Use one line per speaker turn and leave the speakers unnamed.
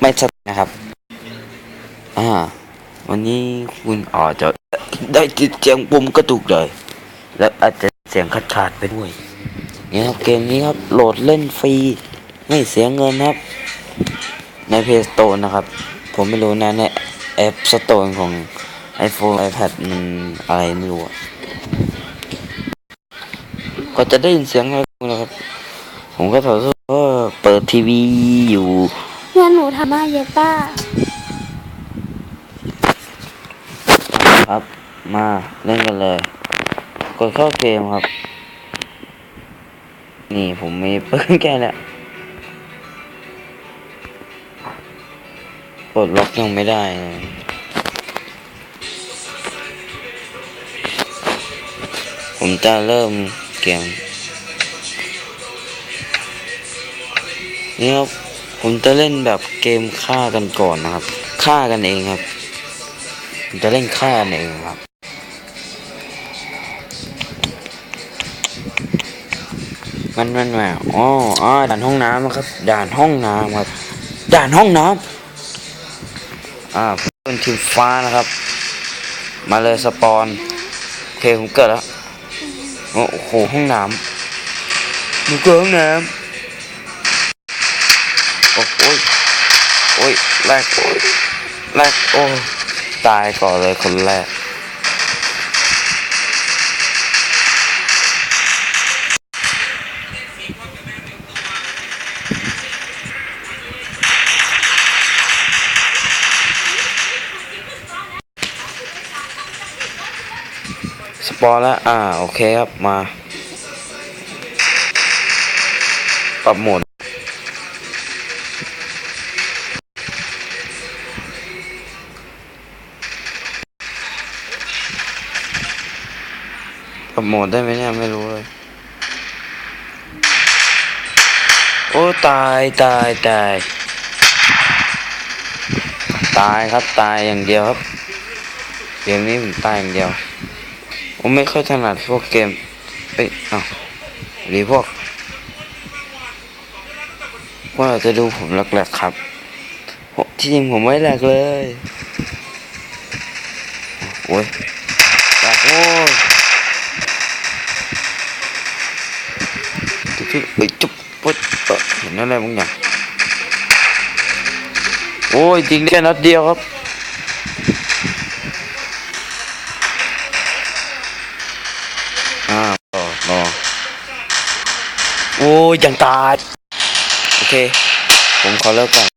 ไม่สดนะครับ อ่า วันนี้คุณอาจจะได้ยินเสียงปุ่มกระตุกเลย และอาจจะเสียงขาดขาดไปด้วยเนี่ยครับเกมนี้ครับโหลดเล่นฟรีไม่เสียเงินครับ ใน Play Store นะครับ ผมไม่รู้นะในแอป Store ของ iPhone iPad มันอะไรไม่รู้อะก็จะได้ยินเสียงอะไรนะครับ ผมก็ถอดก็เปิดทีวีอยู่
เพื่อนหนูทำมาเยต้า
ครับ มาเล่นกันเลย กดเข้าเกมครับ นี่ผมมีปืนแค่เนี้ยกดล็อกยังไม่ได้เลยผมจะเริ่มเกมนี่ครับ ผมจะเล่นแบบเกมฆ่ากันก่อนนะครับฆ่ากันเองครับผมจะเล่นฆ่ากันเองครับมันมันมาอ๋ออ๋อด่านห้องน้ำนะครับ ด่านห้องน้ำครับ ด่านห้องน้ำอ่าเป็นทีมฟ้านะครับ มาเลยสปอนโอเคผมเกิดแล้ว โอ้โหห้องน้ำหนูเกิดห้องน้ำ โอ้ยโอ้ยแรกโอ้ยแรกโอ้ยตายก่อนเลยคนแรกสปอนแล้ว อ่า โอเคครับ มา ปรับโหมด ปรับโหมดได้ไหมเนี่ยไม่รู้เลย โอ้ตายตายตายตายครับตายอย่างเดียวครับเกมนี้ผมตายอย่างเดียวผมไม่ค่อยถนัดพวกเกมเอ้ยอ้าวหรือพวกว่าจะดูผมแหลกๆครับที่จริงผมไม่แหลกเลยโอ้ยแหลกโอ้ย จุ๊บจุ๊บเอ้ยจุ๊บปุ๊บเห็นอะไรบางอย่างโอ้ยจริงแค่นัดเดียวครับอ่ารอรอโอ้ยยังตายโอเค ผมขอเลิกก่อน